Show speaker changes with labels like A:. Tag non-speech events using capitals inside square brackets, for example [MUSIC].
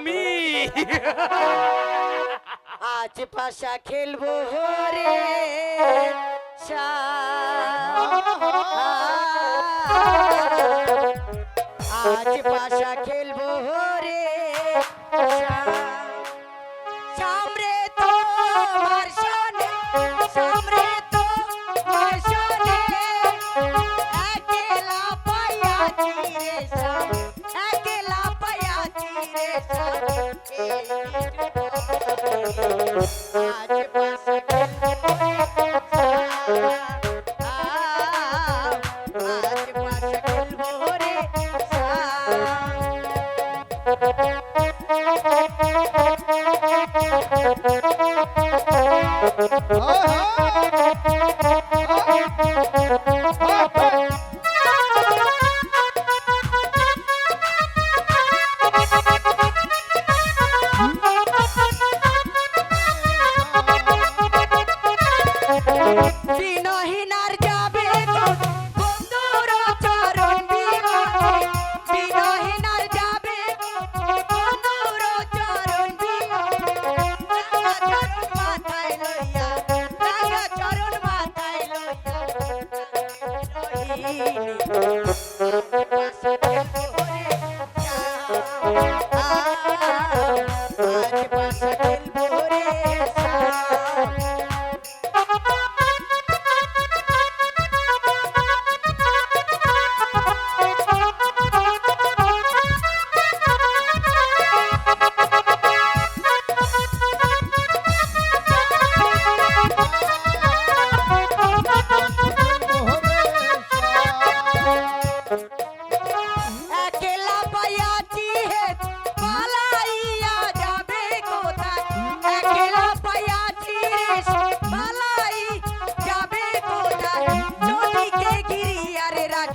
A: আমি।
B: আজ পাশা খেলব রে আজ Thank [LAUGHS] you. পাইনি